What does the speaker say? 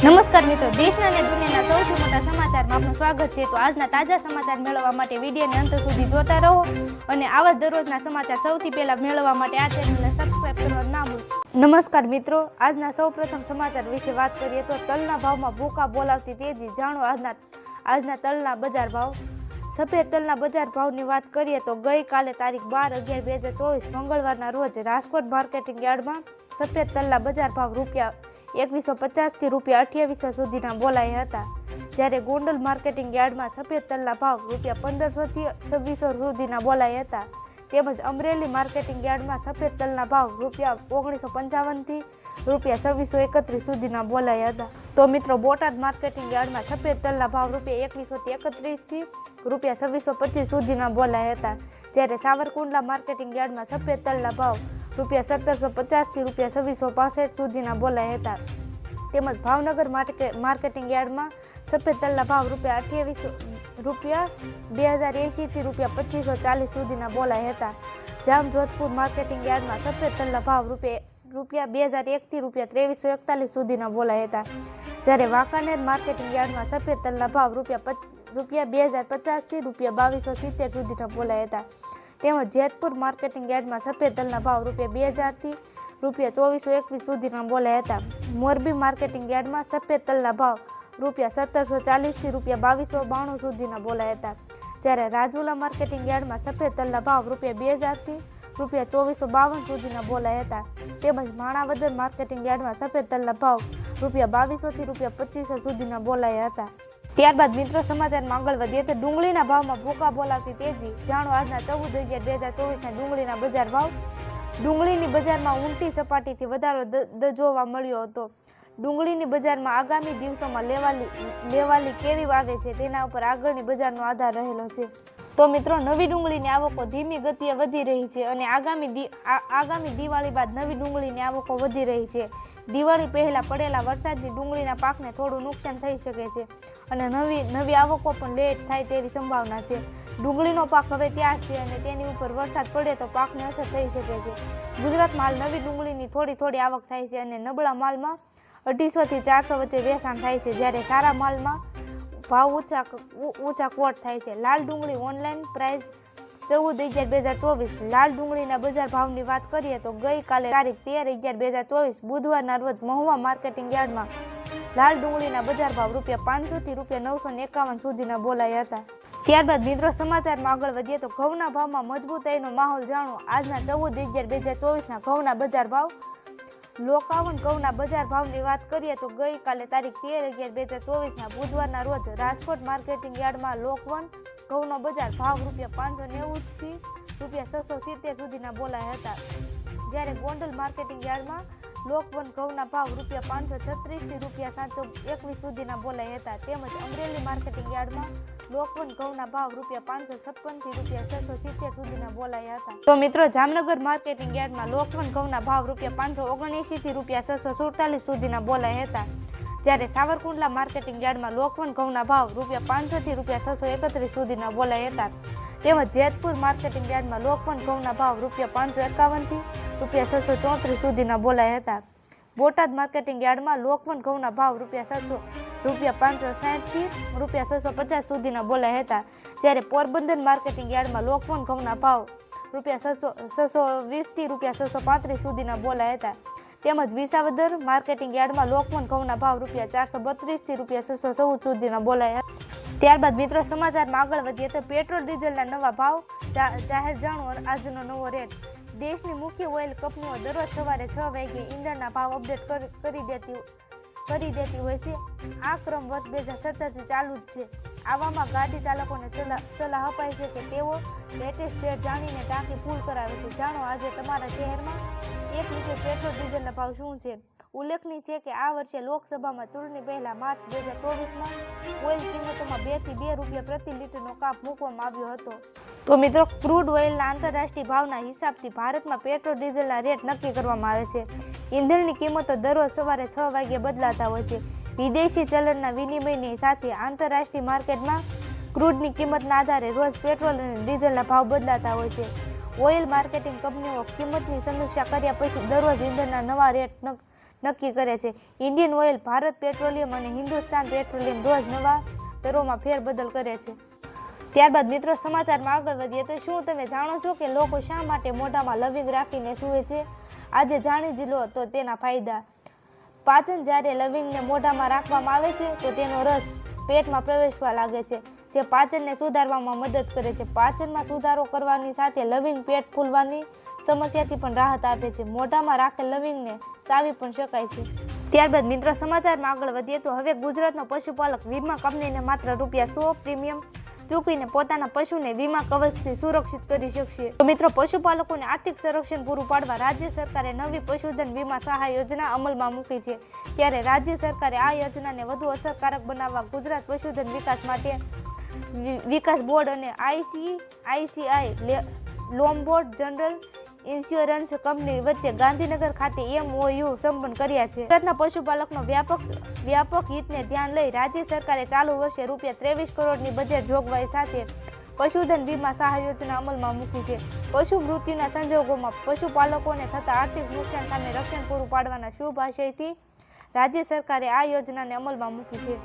નમસ્કાર મિત્રો, દેશના અને દુનિયાના સૌથી મોટા સમાચારમાં આપનું સ્વાગત છે. તો આજના તાજા સમાચાર મેળવવા માટે વિડીયોને અંત સુધી જોતા રહો અને આવા દરરોજના સમાચાર સૌથી પહેલા મેળવવા માટે આ ચેનલને સબસ્ક્રાઇબ કરવાનું ના ભૂલ નમસ્કાર મિત્રો, આજના સૌપ્રથમ સમાચાર વિશે વાત કરીએ તો તલના ભાવમાં ભૂકા બોલાવતી તેજી. જાણો આજના આજના તલના બજાર ભાવ. સફેદ તલના બજાર ભાવની વાત કરીએ તો ગઈકાલે તારીખ બાર અગિયાર બે હજાર ચોવીસ મંગળવારના રોજ રાજકોટ માર્કેટિંગ યાર્ડમાં સફેદ તલના બજાર ભાવ રૂપિયા એકવીસો પચાસથી રૂપિયા અઠ્યાવીસો સુધીના બોલાયા હતા. જ્યારે ગોંડલ માર્કેટિંગ યાર્ડમાં સફેદ તલના ભાવ રૂપિયા પંદરસોથી છવ્વીસો સુધીના બોલાયા હતા. તેમજ અમરેલી માર્કેટિંગ યાર્ડમાં સફેદ તલના ભાવ રૂપિયા ઓગણીસો પંચાવનથી રૂપિયા છવ્વીસો એકત્રીસ સુધીના બોલાયા હતા. તો મિત્રો, બોટાદ માર્કેટિંગ યાર્ડમાં સફેદ તલના ભાવ રૂપિયા એકવીસોથી એકત્રીસથી રૂપિયા છવ્વીસો પચીસ સુધીના બોલાયા હતા. જ્યારે સાવરકુંડલા માર્કેટિંગ યાર્ડમાં સફેદ તલના ભાવ રૂપિયા સત્તરસો પચાસથી રૂપિયા છવ્વીસો પાસઠ સુધીના બોલાયા હતા. તેમજ ભાવનગર માર્કે, માર્કેટિંગ યાર્ડમાં સફેદ તલના ભાવ રૂપિયા અઠ્યાવીસો રૂપિયા, બે હજાર એંશીથી રૂપિયા પચીસો ચાલીસ સુધીના બોલાયા હતા. જામ જોધપુર માર્કેટિંગ યાર્ડમાં સફેદ તલના ભાવ રૂપિયા રૂપિયા બે હજાર એકથી રૂપિયા ત્રેવીસો એકતાલીસ સુધીના બોલાયા હતા. જ્યારે વાંકાનેર માર્કેટિંગ યાર્ડમાં સફેદ તલના ભાવ રૂપિયા પચ, રૂપિયા બે હજાર પચાસથી રૂપિયા બાવીસો સિત્તેર સુધીના બોલાયા હતા. તેમજ જેતપુર માર્કેટિંગ યાર્ડમાં સફેદ તલના ભાવ રૂપિયા બે હજારથી રૂપિયા ચોવીસો એકવીસ સુધીના બોલાયા હતા. મોરબી માર્કેટિંગ યાર્ડમાં સફેદ તલના ભાવ રૂપિયા સત્તરસો ચાલીસથી રૂપિયા બાવીસો બાણું સુધીના બોલાયા હતા. જ્યારે રાજુલા માર્કેટિંગ યાર્ડમાં સફેદ તલના ભાવ રૂપિયા બે હજારથી રૂપિયા ચોવીસો બાવન સુધીના બોલાયા હતા. તેમજ માણાવદર માર્કેટિંગ યાર્ડમાં સફેદ તલના ભાવ રૂપિયા બાવીસોથી રૂપિયા પચીસો સુધીના બોલાયા હતા. ત્યારબાદ મિત્રો સમાચારમાં આગળ વધીએ તો ડુંગળીના ભાવમાં ભૂકા બોલાવતી તેજી. જાણો આજના ચૌદ અગિયાર બે હજાર ચોવીસના ડુંગળીના બજાર ભાવ. ડુંગળીની બજારમાં ઊંટી સપાટીથી વધારો જોવા મળ્યો હતો. ડુંગળીની બજારમાં આગામી દિવસોમાં લેવાલી લેવાલી કેવી વાવે છે તેના ઉપર આગળની બજારનો આધાર રહેલો છે. તો મિત્રો, નવી ડુંગળીની આવકો ધીમી ગતિએ વધી રહી છે અને આગામી આગામી દિવાળી બાદ નવી ડુંગળીની આવકો વધી રહી છે. દિવાળી પહેલાં પડેલા વરસાદથી ડુંગળીના પાકને થોડું નુકસાન થઈ શકે છે અને નવી નવી આવકો પણ લેટ થાય તેવી સંભાવના છે. ડુંગળીનો પાક હવે ત્યાં છે અને તેની ઉપર વરસાદ પડે તો પાકને અસર થઈ શકે છે. ગુજરાતમાં હાલ નવી ડુંગળીની થોડી થોડી આવક થાય છે અને નબળા માલમાં અઢીસોથી ચારસો વચ્ચે વેચાણ થાય છે. જ્યારે સારા માલમાં ભાવ ઊંચા ઊંચા કોટ થાય છે. લાલ ડુંગળી ઓનલાઈન પ્રાઇસ ચૌદ અગિયાર બે હજાર ચોવીસ, લાલ ડુંગળીના બજાર ભાવની વાત કરીએ તો ગઈકાલે તારીખ તેર અગિયાર બે હજાર ચોવીસ, બુધવારના રોજ મહુવા માર્કેટિંગ યાર્ડમાં લાલ ડુંગળીના બજાર ભાવ રૂપિયા પાંચસોથી રૂપિયા નવસો એકાવન સુધીના બોલાયા હતા. ત્યારબાદ મિત્રો સમાચારમાં આગળ વધીએ તો ઘઉંના ભાવમાં મજબૂતાઈનો માહોલ જાણો આજના ચૌદ અગિયાર બે હજાર ચોવીસના ઘઉંના બજાર ભાવ, લોકાવન ઘઉંના બજાર ભાવની વાત કરીએ તો ગઈકાલે તારીખ તેર અગિયાર બે હજાર ચોવીસના બુધવારના રોજ રાજકોટ માર્કેટિંગ યાર્ડમાં લોકવન ઘઉંનો બજાર ભાવ રૂપિયા પાંચસો નેવુંથી રૂપિયા છસો સિત્તેર સુધીના બોલાયા હતા. જ્યારે ગોંડલ માર્કેટિંગ યાર્ડમાં લોકવન ઘઉંના ભાવ રૂપિયા પાંચસો છત્રીસથી રૂપિયા સાતસો એકવીસ સુધીના બોલાયા હતા. તેમજ અમરેલી માર્કેટિંગ યાર્ડમાં લોકવન ઘઉંના ભાવ રૂપિયા પાંચસો છપ્પનથી રૂપિયા છસો સિત્તેર સુધીના બોલાયા હતા. તો મિત્રો, જામનગર માર્કેટિંગ યાર્ડમાં લોકવન ઘઉંના ભાવ રૂપિયા પાંચસો ઓગણએંશીથી રૂપિયા છસો સુડતાલીસ સુધીના બોલાયા હતા. જ્યારે સાવરકુંડલા માર્કેટિંગ યાર્ડમાં લોકવન ઘઉંના ભાવ રૂપિયા પાંચસોથી રૂપિયા છસો એકત્રીસ સુધીના બોલાય હતા. તેમજ જેતપુર માર્કેટિંગ યાર્ડમાં લોકવન ઘઉંના ભાવ રૂપિયા પાંચસો એકાવનથી રૂપિયા છસો ચોત્રીસ સુધીના બોલાયા હતા. બોટાદ માર્કેટિંગ યાર્ડમાં લોકવન ઘઉંના ભાવ રૂપિયા છસો, રૂપિયા પાંચસો સાહીઠથી રૂપિયા છસો પચાસ સુધીના બોલાયા હતા. જ્યારે પોરબંદર માર્કેટિંગ યાર્ડમાં લોકવન ઘઉંના ભાવ રૂપિયા છસો છસો વીસથી રૂપિયા છસો પાંત્રીસ સુધીના બોલાયા હતા. તેમજ વિસાવદર માર્કેટિંગ યાર્ડમાં લોકમન ઘઉંના ભાવ રૂપિયા ચારસો બત્રીસથી રૂપિયા છસો ચૌદ સુધીના બોલાયા. ત્યારબાદ મિત્રો સમાચારમાં આગળ વધીએ તો પેટ્રોલ, ડીઝલના નવા ભાવ જાહેર જાણો આજનો નવો રેટ. દેશની મુખ્ય ઓઇલ કંપનીઓ દરરોજ સવારે છ વાગે ઈંધણના ભાવ અપડેટ કરી દેતી કરી દેતી હોય છે. આ ક્રમ વર્ષ બે હજાર સત્તરથી ચાલુ જ છે. આવામાં ગાડી ચાલકોને સલાહ અપાય છે કે તેઓ લેટેસ્ટ રેટ જાણીને ટાંકી ફૂલ કરાવે છે. જાણો, આજે તમારા શહેરમાં એક લીટર પેટ્રોલ ડીઝલના ભાવ શું છે? ઉલ્લેખનીય છે કે આ વર્ષે લોકસભામાં ચૂંટણી પહેલા માર્ચ બે હજાર ચોવીસમાં ઓઇલ કિંમતોમાં બેથી બે રૂપિયા પ્રતિ લીટરનો કાપ મૂકવામાં આવ્યો હતો. તો મિત્રો ક્રૂડ ઓઇલના આંતરરાષ્ટ્રીય ભાવના હિસાબથી ભારતમાં પેટ્રોલ ડીઝલના રેટ નક્કી કરવામાં આવે છે. ઈંધણની કિંમતો દરરોજ સવારે છ વાગ્યે બદલાતા હોય છે. વિદેશી ચલણના વિનિમયની સાથે આંતરરાષ્ટ્રીય માર્કેટમાં ક્રૂડની કિંમતના આધારે રોજ પેટ્રોલ અને ડીઝલના ભાવ બદલાતા હોય છે. ઓઇલ માર્કેટિંગ કંપનીઓ કિંમતની સમીક્ષા કર્યા પછી દરરોજ ઈંધણના નવા રેટ નક- નક્કી કરે છે. ઇન્ડિયન ઓઇલ ભારત પેટ્રોલિયમ અને હિન્દુસ્તાન પેટ્રોલિયમ રોજ નવા દરોમાં ફેરબદલ કરે છે. ત્યારબાદ મિત્રો સમાચારમાં આગળ વધીએ તો શું તમે જાણો છો કે લોકો શા માટે મોઢામાં લવિંગ રાખીને સૂવે છે? આજે જાણી જ લો તો તેના ફાયદા. પાચન જ્યારે લવિંગને મોઢામાં રાખવામાં આવે છે, તો તેનો રસ પેટમાં પ્રવેશવા લાગે છે. જે પાચનને સુધારવામાં મદદ કરે છે. પાચનમાં સુધારો કરવાની સાથે લવિંગ પેટ ફૂલવાની સમસ્યાથી પણ રાહત આપે છે. મોઢામાં રાખેલ લવિંગને ચાવી પણ શકાય છે. ત્યારબાદ મિત્રો સમાચારમાં આગળ વધીએ તો હવે ગુજરાતનો પશુપાલક વીમા કંપનીને માત્ર રૂપિયા સો પ્રીમિયમ ચૂકવીને પોતાના પશુને વીમા કવચથી સુરક્ષિત કરી શકશે. તો મિત્રો, પશુપાલકોને આર્થિક સંરક્ષણ પૂરું પાડવા રાજ્ય સરકારે નવી પશુધન વીમા સહાય યોજના અમલમાં મૂકી છે. ત્યારે રાજ્ય સરકારે આ યોજનાને વધુ અસરકારક બનાવવા ગુજરાત પશુધન વિકાસ માટે વિકાસ બોર્ડ અને IC ICI Lombard general insurance company વચ્ચે ગાંધીનગર ખાતે એમઓયુ સંપન્ન કર્યા છે. ગુજરાતના પશુપાલકનો વ્યાપક વ્યાપક હિતને ધ્યાન લઈ રાજ્ય સરકારે ચાલુ વર્ષે રૂપિયા ત્રેવીસ કરોડની બજેટ જોગવાઈ સાથે પશુધન વીમા સહાય યોજના અમલમાં મૂકી છે. પશુ મૃત્યુના સંજોગોમાં પશુપાલકોને થતા આર્થિક નુકસાન સામે રક્ષણ પૂરું પાડવાના શુભ આશયથી રાજ્ય સરકારે આ યોજનાને અમલમાં મૂકી છે.